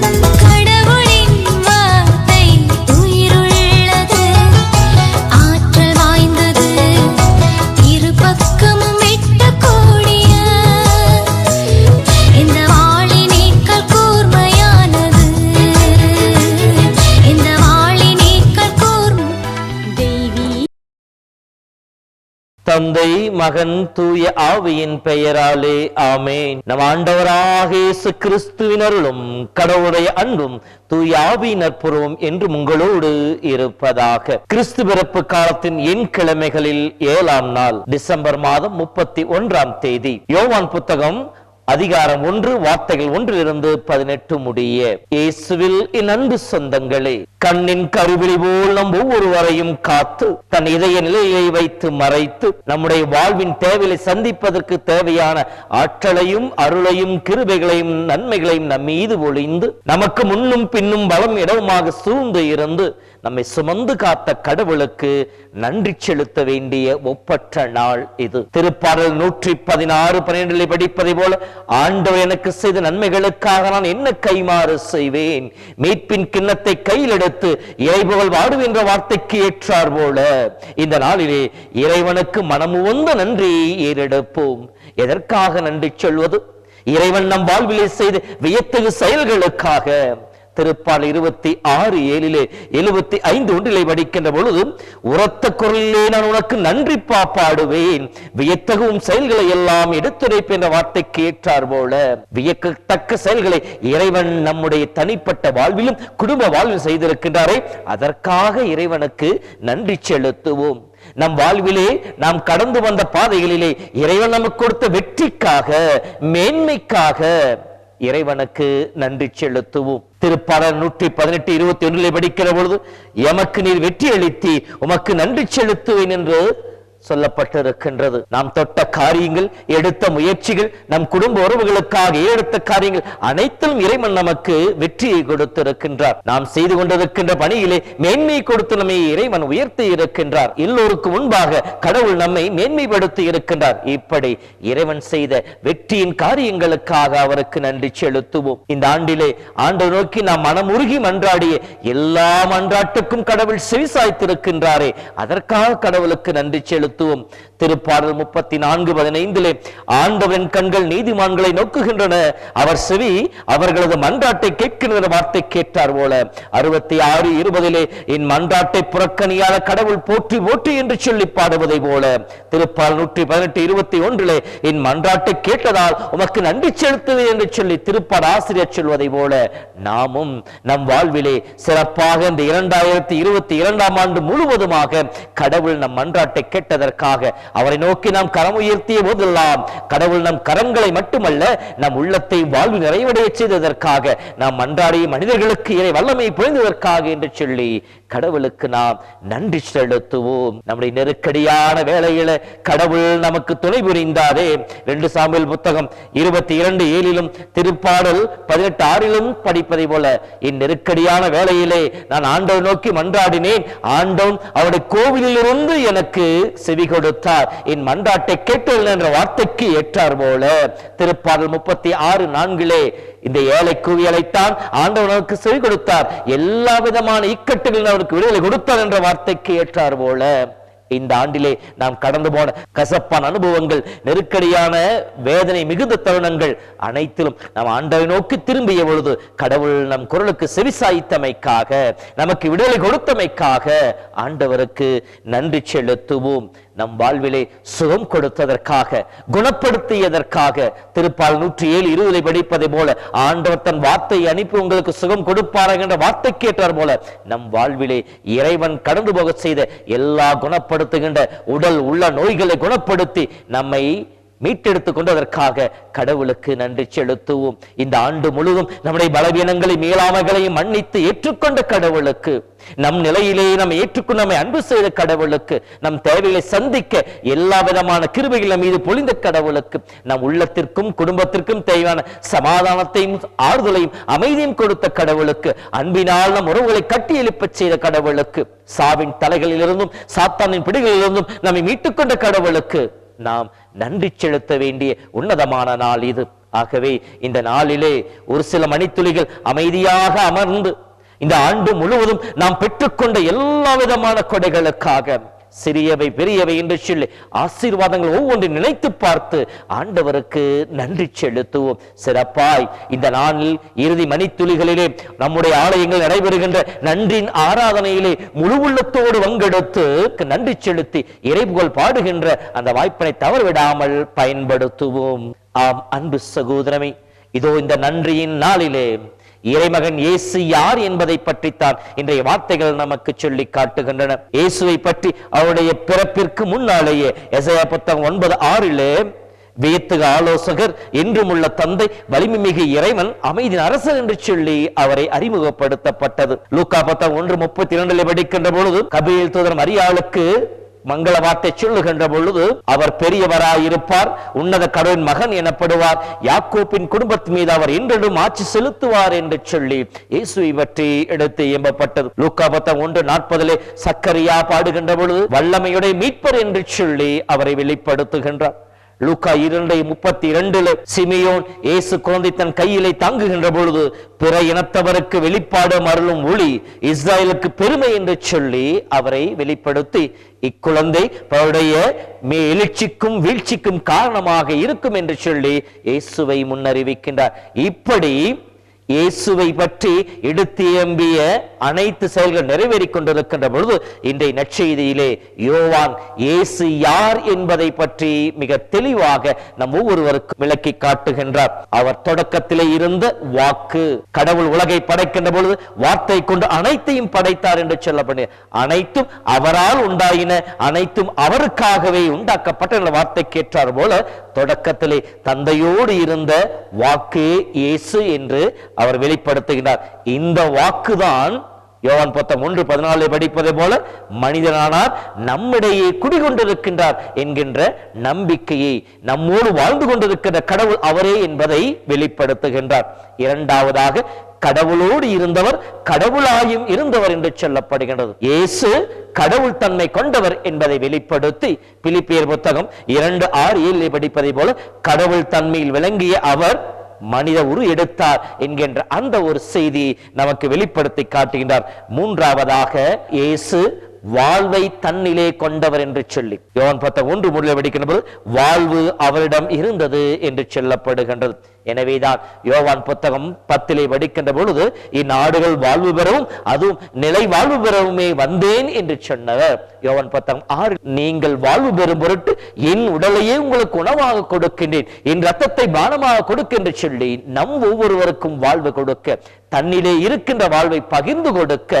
No hay. தந்தை மகன் தூய ஆவியின் பெயராலே ஆமேன். நம் ஆண்டவராக இயேசு கிறிஸ்துவின் அருளும் கடவுளுடைய அன்பும் தூய ஆவியின் நற்புறவும் என்று உங்களோடு இருப்பதாக. கிறிஸ்து பிறப்பு காலத்தின் எண் கிழமைகளில் ஏழாம் நாள் டிசம்பர் மாதம் முப்பத்தி ஒன்றாம் தேதி. யோவான் புத்தகம் அதிகாரம் ஒன்று வார்த்தைகள் ஒன்றிலிருந்து பதினெட்டு முடிய. இயேசுவில் என் அன்பு சொந்தங்களே கண்ணின் கருவிழி போல் நம் ஒவ்வொருவரையும் காத்து தன் இதய நிலையை வைத்து மறைத்து நம்முடைய வாழ்வின் தேவையை சந்திப்பதற்கு தேவையான ஆற்றலையும் அருளையும் கிருபைகளையும் நன்மைகளையும் நம் மீது ஒளிந்து நமக்கு முன்னும் பின்னும் பலம் இடவுமாக சூழ்ந்து இருந்து நம்மை சுமந்து காத்த கடவுளுக்கு நன்றி செலுத்த வேண்டிய ஒப்பற்ற நாள் இது. திருப்பாடல் நூற்றி பதினாறு பன்னிரண்டில் படிப்பதை போல ஆண்டவர் எனக்கு செய்த நன்மைகளுக்காக நான் என்ன கைமாறு செய்வேன்? மீட்பின் கிண்ணத்தை கையில் எடுத்து இறைபுகழ் வாடுவேன் என்ற வார்த்தைக்கு ஏற்றார் போல. இந்த நாளிலே இறைவனுக்கு மனமுவந்த நன்றி ஏறெடுப்போம். எதற்காக நன்றி சொல்வது? இறைவன் நம் வாழ்விலே செய்த வியத்தகு செயல்களுக்காக. திருப்பால் இருபத்தி ஆறு ஏழிலே எழுபத்தி ஐந்து ஒன்றிலே படிக்கின்ற பொழுது உரத்த குரலிலே நான் உனக்கு நன்றி பாப்பாடுவேன். வியத்தகும் செயல்களை எல்லாம் எடுத்துரைப்பு என்ற வார்த்தைக்கு ஏற்றார் போல. வியக்கத்தக்க செயல்களை இறைவன் நம்முடைய தனிப்பட்ட வாழ்விலும் குடும்ப வாழ்வில் செய்திருக்கின்றாரே. அதற்காக இறைவனுக்கு நன்றி செலுத்துவோம். நம் வாழ்விலே நாம் கடந்து வந்த பாதைகளிலே இறைவன் நமக்கு கொடுத்த வெற்றிக்காக மேன்மைக்காக இறைவனுக்கு நன்றி செலுத்துவோம். திருப்பாடல் நூற்றி பதினெட்டு இருபத்தி ஒன்றிலே படிக்கிற பொழுது எமக்கு நீர் வெற்றி அளித்தி உமக்கு நன்றி செலுத்துவேன் என்று சொல்லப்பட்டிருக்கின்றது. நாம் தொட்ட காரியங்கள் எடுத்த முயற்சிகள் நம் குடும்ப உறவுகளுக்காக எடுத்த காரியங்கள் அனைத்திலும் இறைவன் நமக்கு வெற்றியை கொடுத்திருக்கின்றார். நாம் செய்து கொண்டிருக்கின்ற பணியிலே மேன்மை கொடுத்து நம்மை இறைவன் உயர்த்தி இருக்கின்றார். எல்லோருக்கும் முன்பாக கடவுள் நம்மை மேன்மைப்படுத்தி இருக்கின்றார். இப்படி இறைவன் செய்த வெற்றியின் காரியங்களுக்காக அவருக்கு நன்றி செலுத்துவோம். இந்த ஆண்டிலே ஆண்டு நோக்கி நாம் மனமுருகி மன்றாடிய எல்லா மன்றாட்டுக்கும் கடவுள் செவிசாய்த்திருக்கின்றாரே. அதற்காக கடவுளுக்கு நன்றி செலுத்துவோம் திருப்பாடல் முப்பத்தி நான்கு பதினைந்திலே ஆண்டவன் கண்கள் நீதிமான்களை நோக்குகின்றன. அவர் செவி அவர்களது மன்றாட்டை கேட்கின்ற வார்த்தை கேட்டார் போல. அறுபத்தி ஆறு இருபதிலே என் மன்றாட்டை புறக்கணியாத கடவுள் போற்றி போற்றி என்று சொல்லி பாடுவதை போல. திருப்பால் நூற்றி பதினெட்டு இருபத்தி ஒன்றிலே என் மன்றாட்டை கேட்டதால் உமக்கு நன்றி செலுத்துவேன் என்று சொல்லி திருப்பாட ஆசிரியர் சொல்வதை போல. நாமும் நம் வாழ்விலே சிறப்பாக இந்த இரண்டாயிரத்தி இருபத்தி இரண்டாம் ஆண்டு முழுவதுமாக கடவுள் நம் மன்றாட்டை என்பதற்காக அவரை நோக்கி நாம் கரம் உயர்த்திய போதெல்லாம் கடவுள் நம் கரங்களை மட்டுமல்ல நம் உள்ளத்தை வாழ்வு நிறைவடைய செய்ததற்காக நாம் அன்றாடிய மனிதர்களுக்கு இறை வல்லமை புரிந்ததற்காக என்று சொல்லி கடவுளுக்கு நாம் நன்றி செலுத்துவோம். நம்முடைய நெருக்கடியான வேலையில கடவுள் நமக்கு துணை புரிந்தாரே. ரெண்டு சாமியல் புத்தகம் இருபத்தி இரண்டு ஏழிலும் திருப்பாடல் பதினெட்டு ஆறிலும் படிப்பதை போல இந்நெருக்கடியான வேலையிலே நான் ஆண்டவன் நோக்கி மன்றாடினேன். ஆண்டவன் அவருடைய கோவிலிலிருந்து எனக்கு செவி கொடுத்தார். என் மன்றாட்டை கேட்டல் என்ற வார்த்தைக்கு ஏற்றார் போல. திருப்பாடல் முப்பத்தி ஆறு நான்கிலே இந்த ஏழை கூவியலைத்தான் ஆண்டவனுக்கு செவி கொடுத்தார். எல்லா விதமான இக்கட்டுகளில் அவருக்கு விடுதலை கொடுத்தார் என்ற வார்த்தைக்கு ஏற்றார் போல. இந்த ஆண்டிலே நாம் கடந்து போன கசப்பான அனுபவங்கள் நெருக்கடியான வேதனை மிகுந்த தருணங்கள் அனைத்திலும் நாம் ஆண்டவை நோக்கி திரும்பிய பொழுது கடவுள் நம் குரலுக்கு செவிசாய்த்தமைக்காக நமக்கு விடுதலை கொடுத்தமைக்காக ஆண்டவருக்கு நன்றி செலுத்துவோம். நம் வாழ்விலே சுகம் கொடுத்ததற்காக குணப்படுத்தியதற்காக. திருப்பால் நூற்றி ஏழு இருபதை படிப்பதை போல ஆண்டவர் தன் வார்த்தையை அனுப்பி உங்களுக்கு சுகம் கொடுப்பார் என்ற வார்த்தை கேட்டார் போல நம் வாழ்விலே இறைவன் கடந்து போக செய்த எல்லா குணப்படுத்துகின்ற உடல் உள்ள நோய்களை குணப்படுத்தி நம்மை மீட்டெடுத்துக் கொண்டதற்காக கடவுளுக்கு நன்றி செலுத்துவோம். இந்த ஆண்டு முழுவதும் நம்முடைய பலவீனங்களை மேலாமைகளையும் மன்னித்து ஏற்றுக்கொண்ட கடவுளுக்கு நம் நிலையிலேயே நம்ம ஏற்றுக்கொண்டு நம்மை அன்பு செய்த கடவுளுக்கு நம் தேவைகளை சந்திக்க எல்லா விதமான கிருபைகள் மீது பொழிந்த கடவுளுக்கு நம் உள்ளத்திற்கும் குடும்பத்திற்கும் தேவையான சமாதானத்தையும் ஆறுதலையும் அமைதியும் கொடுத்த கடவுளுக்கு அன்பினால் நம் உறவுகளை கட்டி எழுப்பச் செய்த கடவுளுக்கு சாவின் தலைகளிலிருந்தும் சாத்தானின் பிடிகளிலிருந்தும் நம்மை மீட்டுக்கொண்ட கடவுளுக்கு நாம் நன்றி செலுத்த வேண்டிய உன்னதமான நாள் இது. ஆகவே இந்த நாளிலே ஒரு சில மணித்துளிகள் அமைதியாக அமர்ந்து இந்த ஆண்டு முழுவதும் நாம் பெற்றுக்கொண்ட எல்லா விதமான கொடைகளுக்காக சிறியவை பெரியவை என்று சொல்லி ஆசீர்வாதங்கள் ஒவ்வொன்று நினைத்து பார்த்து ஆண்டவருக்கு நன்றி செலுத்துவோம். சிறப்பாய் இந்த நாளில் இறுதி மணித்துளிகளிலே நம்முடைய ஆலயங்கள் நடைபெறுகின்ற நன்றின் ஆராதனையிலே முழு உள்ளத்தோடு பங்கெடுத்து நன்றி செலுத்தி இறைபுகழ் பாடுகின்ற அந்த வாய்ப்பினை தவறுவிடாமல் பயன்படுத்துவோம். ஆம் அன்பு சகோதரமே இதோ இந்த நன்றியின் நாளிலே இறைமகன் இயேசு யார் என்பதை பற்றித்தான் இன்றைய வார்த்தைகள் நமக்கு சொல்லி காட்டுகின்றன. இயேசுவை பற்றி அவருடைய பிறப்பிற்கு முன்னாலேயே எசையா புத்தகம் ஒன்பது ஆறிலே வியத்துக ஆலோசகர் என்றும் உள்ள தந்தை வலிமை மிகு இறைவன் அமைதியின் அரசர் என்று சொல்லி அவரை அறிமுகப்படுத்தப்பட்டது. லூக்கா பத்தம் ஒன்று முப்பத்தி இரண்டில் படிக்கின்ற பொழுது கபில் தூதர் மரியாளுக்கு மங்கள வார்த்தை சொல்லுகின்ற பொழுது அவர் பெரியவராயிருப்பார் உன்னத கடவுளின் மகன் எனப்படுவார். யாக்கோப்பின் குடும்பத்தின் மீது அவர் இன்றிடும் ஆட்சி செலுத்துவார் என்று சொல்லி இயேசு இவற்றை எடுத்து எம்பப்பட்டது லூக்கா பத்தம் ஒன்று நாற்பதிலே சக்கரியா பாடுகின்ற பொழுது வல்லமையுடைய மீட்பர் என்று சொல்லி அவரை வெளிப்படுத்துகின்றார். லூக்கா இரண்டை முப்பத்தி இரண்டுல சிமியோன் இயேசு குழந்தை தன் கையிலே தாங்குகின்ற பொழுது பிற இனத்தவருக்கு வெளிப்பாடு மருளும் ஒளி இஸ்ராயலுக்கு பெருமை என்று சொல்லி அவரை வெளிப்படுத்தி இக்குழந்தை அவருடைய மே எழுச்சிக்கும் வீழ்ச்சிக்கும் காரணமாக இருக்கும் என்று சொல்லி இயேசுவை முன்னறிவிக்கின்றார். இப்படி இயேசுவை பற்றி எடுத்தியம்பிய அனைத்து செயல்கள் நிறைவேறிக் கொண்டிருக்கின்ற பொழுது இன்றைய நற்செய்தியிலே யோவான் இயேசு யார் என்பதை பற்றி மிக தெளிவாக நம் ஒவ்வொருவருக்கும் விளக்கி காட்டுகின்றார். அவர் தொடக்கத்திலே இருந்த வாக்கு கடவுள் உலகை படைக்கின்ற பொழுது வார்த்தை கொண்டு அனைத்தையும் படைத்தார் என்று சொல்லப்படு அனைத்தும் அவரால் உண்டாயின அனைத்தும் அவருக்காகவே உண்டாக்கப்பட்ட என்ற கேட்டார் போல தொடக்கத்திலே தந்தையோடு இருந்த வாக்கு இயேசு என்று அவர் வெளிப்படுத்துகிறார் இந்த வாக்குதான் யோவான் பத்தம் ஒன்று பதினாலு படிப்பதை போல மனிதனானார் நம்மிடையே குடிகொண்டிருக்கின்றார் என்கின்ற நம்பிக்கையை நம்மோடு வாழ்ந்து கொண்டிருக்கிற கடவுள் அவரே என்பதை வெளிப்படுத்துகின்றார். இரண்டாவதாக கடவுளோடு இருந்தவர் கடவுளாயும் இருந்தவர் என்று சொல்லப்படுகின்றது. இயேசு கடவுள் தன்மை கொண்டவர் என்பதை வெளிப்படுத்தி பிலிப்பியர் புத்தகம் இரண்டு ஆறு ஏழு படிப்பதை போல கடவுள் தன்மையில் விளங்கிய அவர் மனித உரு எடுத்தார் என்கின்ற அந்த ஒரு செய்தி நமக்கு வெளிப்படுத்தி காட்டுகின்றார். மூன்றாவதாக இயேசு வாழ்வை தன்னிலே கொண்டவர் என்று சொல்லி. யோன் பத்த ஒன்று முடிவில் படிக்கின்ற போது வாழ்வு அவரிடம் இருந்தது என்று சொல்லப்படுகின்றது. எனவேதான் யோவான் புத்தகம் பத்திலே வடிக்கின்ற பொழுது இந்நாடுகள் வாழ்வு பெறவும் அதுவும் நிலை வாழ்வு பெறவுமே வந்தேன் என்று சொன்னவர். யோவான் புத்தகம் ஆறு நீங்கள் வாழ்வு பெறும் பொருட்டு என் உடலையே உங்களுக்கு உணவாக கொடுக்கின்றேன் என் ரத்தத்தை பானமாக கொடுக்க என்று சொல்லி நம் ஒவ்வொருவருக்கும் வாழ்வு கொடுக்க தன்னிலே இருக்கின்ற வாழ்வை பகிர்ந்து கொடுக்க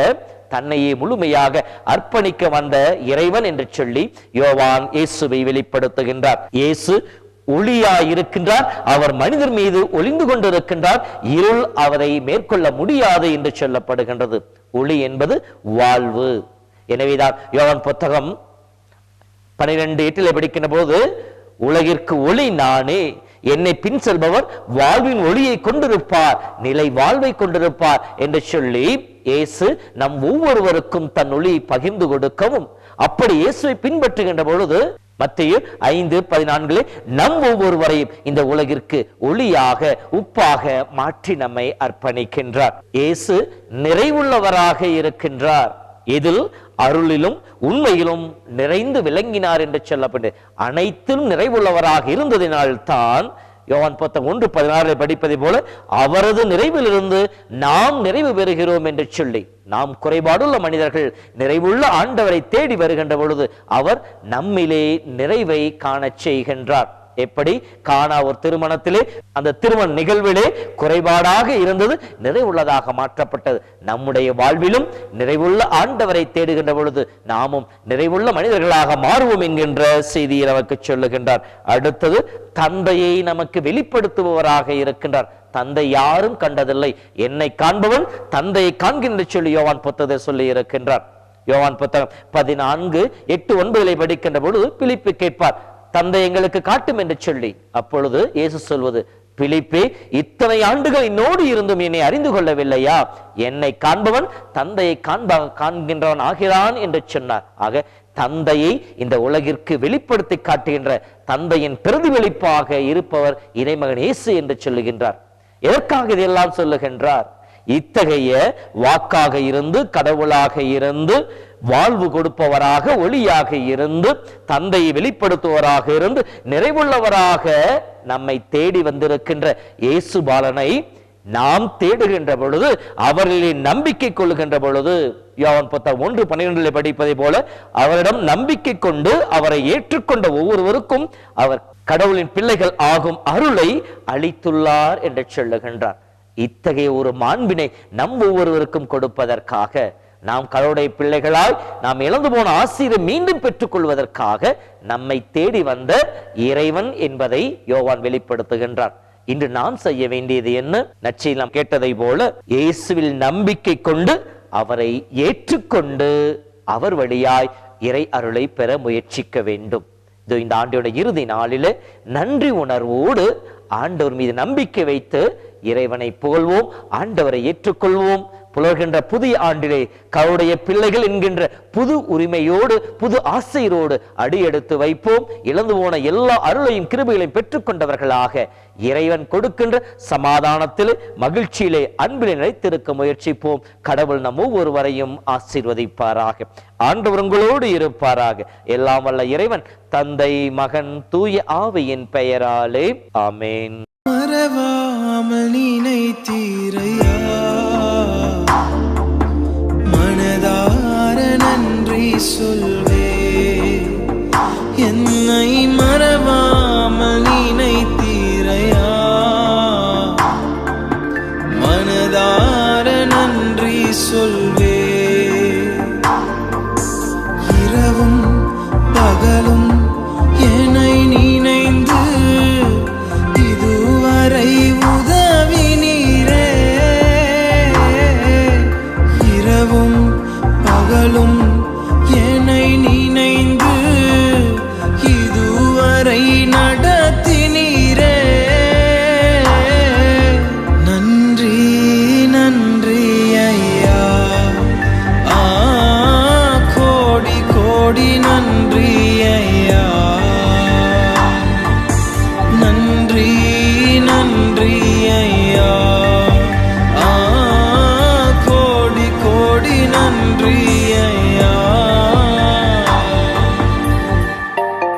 தன்னையே முழுமையாக அர்ப்பணிக்க வந்த இறைவன் என்று சொல்லி யோவான் இயேசுவை வெளிப்படுத்துகின்றார். இயேசு ஒளியாயிருக்கின்றார் அவர் மனிதர் மீது ஒளிந்து கொண்டிருக்கின்றார் இருள் அவரை மேற்கொள்ள முடியாது என்று சொல்லப்படுகின்றது. ஒளி என்பது வாழ்வு. எனவேதான் யோவான் புத்தகம் பனிரெண்டு எட்டில் படிக்கின்ற போது உலகிற்கு ஒளி நானே என்னை பின் செல்பவர் வாழ்வின் ஒளியை கொண்டிருப்பார் நிலை வாழ்வை கொண்டிருப்பார் என்று சொல்லி இயேசு நம் ஒவ்வொருவருக்கும் தன் ஒளியை பகிர்ந்து கொடுக்கவும். அப்படி இயேசுவை பின்பற்றுகின்ற பொழுது மத்திய ஐந்து பதினான்கிலே நம் ஒவ்வொருவரையும் இந்த உலகிற்கு ஒளியாக உப்பாக மாற்றி நம்மை அர்ப்பணிக்கின்றார். இயேசு நிறைவுள்ளவராக இருக்கின்றார். இதில் அருளிலும் உண்மையிலும் நிறைந்து விளங்கினார் என்று சொல்லப்பட்டு அனைத்திலும் நிறைவுள்ளவராக இருந்ததினால்தான் யோவான் புத்தகம் ஒன்று பதினாறு படிப்பதை போல அவரது நிறைவிலிருந்து நாம் நிறைவு பெறுகிறோம் என்று சொல்லி நாம் குறைபாடுள்ள மனிதர்கள் நிறைவுள்ள ஆண்டவரை தேடி வருகின்ற பொழுது அவர் நம்மிலே நிறைவை காணச் செய்கின்றார். எப்படி? காணா ஒரு திருமணத்திலே அந்த திருமண நிகழ்விலே குறைபாடாக இருந்தது நிறைவுள்ளதாக மாற்றப்பட்டது. நம்முடைய வாழ்விலும் நிறைவுள்ள ஆண்டவரை தேடுகின்ற பொழுது நாமும் நிறைவுள்ள மனிதர்களாக மாறுவோம் என்கின்ற செய்தியை நமக்கு சொல்லுகின்றார். அடுத்தது தந்தையை நமக்கு வெளிப்படுத்துபவராக இருக்கின்றார். தந்தை யாரும் கண்டதில்லை. என்னை காண்பவன் தந்தையை காண்கின்ற சொல்லி யோவான் புத்தகத்தை சொல்லி இருக்கின்றார். யோவான் புத்தகம் பதினான்கு எட்டு ஒன்பதிலே படிக்கின்ற பொழுது பிலிப்பு கேட்பார் தந்தை எங்களுக்கு காட்டும் என்று சொல்லி அப்பொழுது இயேசு சொல்வது பிலிப்பே இத்தனை ஆண்டுகள் என்னோடு இருந்தும் என்னை அறிந்து கொள்ளவில்லையா? என்னை காண்பவன் தந்தையை காண்ப காண்கின்றவன் ஆகிறான் என்று சொன்னார். ஆக தந்தையை இந்த உலகிற்கு வெளிப்படுத்தி காட்டுகின்ற தந்தையின் பிரதிபலிப்பாக இருப்பவர் இறைமகன் இயேசு என்று சொல்லுகின்றார். எதற்காக இதெல்லாம் சொல்லுகின்றார்? இத்தகைய வாக்காக இருந்து கடவுளாக இருந்து வாழ்வு கொடுப்பவராக ஒளியாக இருந்து தந்தையை வெளிப்படுத்துவராக இருந்து நிறைவுள்ளவராக நம்மை தேடி வந்திருக்கின்ற இயேசு பாலனை நாம் தேடுகின்ற பொழுது அவர்களின் நம்பிக்கை கொள்ளுகின்ற பொழுது யோவன் புத்தகம் ஒன்று பன்னிரெண்டில் படிப்பதை போல அவரிடம் நம்பிக்கை கொண்டு அவரை ஏற்றுக்கொண்ட ஒவ்வொருவருக்கும் அவர் கடவுளின் பிள்ளைகள் ஆகும் அருளை அளித்துள்ளார் என்று சொல்லுகின்றார். இத்தகைய ஒரு மாண்பினை நம் ஒவ்வொருவருக்கும் கொடுப்பதற்காக நாம் கடவுளுடைய பிள்ளைகளால் நாம் இழந்து போன ஆசிரியர் மீண்டும் பெற்றுக் கொள்வதற்காக நம்மை தேடி வந்த இறைவன் என்பதை யோவான் வெளிப்படுத்துகின்றார் இன்று நாம் செய்ய வேண்டியது என்ன? நச்சையெல்லாம் கேட்டதை போல இயேசுவில் நம்பிக்கை கொண்டு அவரை ஏற்றுக்கொண்டு அவர் வழியாய் இறை அருளை பெற முயற்சிக்க வேண்டும். இதோ இந்த ஆண்டியோட இறுதி நாளில நன்றி உணர்வோடு ஆண்டவர் மீது நம்பிக்கை வைத்து இறைவனை புகழ்வோம் ஆண்டவரை ஏற்றுக்கொள்வோம். புலர்கின்ற புதிய ஆண்டிலே கருடைய பிள்ளைகள் என்கின்ற புது உரிமையோடு புது ஆசையரோடு அடியெடுத்து வைப்போம். இழந்து போன எல்லா அருளையும் கிருபைகளையும் பெற்றுக்கொண்டவர்களாக இறைவன் கொடுக்கின்ற சமாதானத்திலே மகிழ்ச்சியிலே அன்பிலே நிலைத்திருக்க முயற்சிப்போம். கடவுள் நம் ஒவ்வொருவரையும் ஆசீர்வதிப்பாராக. ஆண்டவர் உங்களோடு இருப்பாராக. எல்லாம் வல்ல இறைவன் தந்தை மகன் தூய ஆவியின் பெயராலே. ஆமேன். நன்றி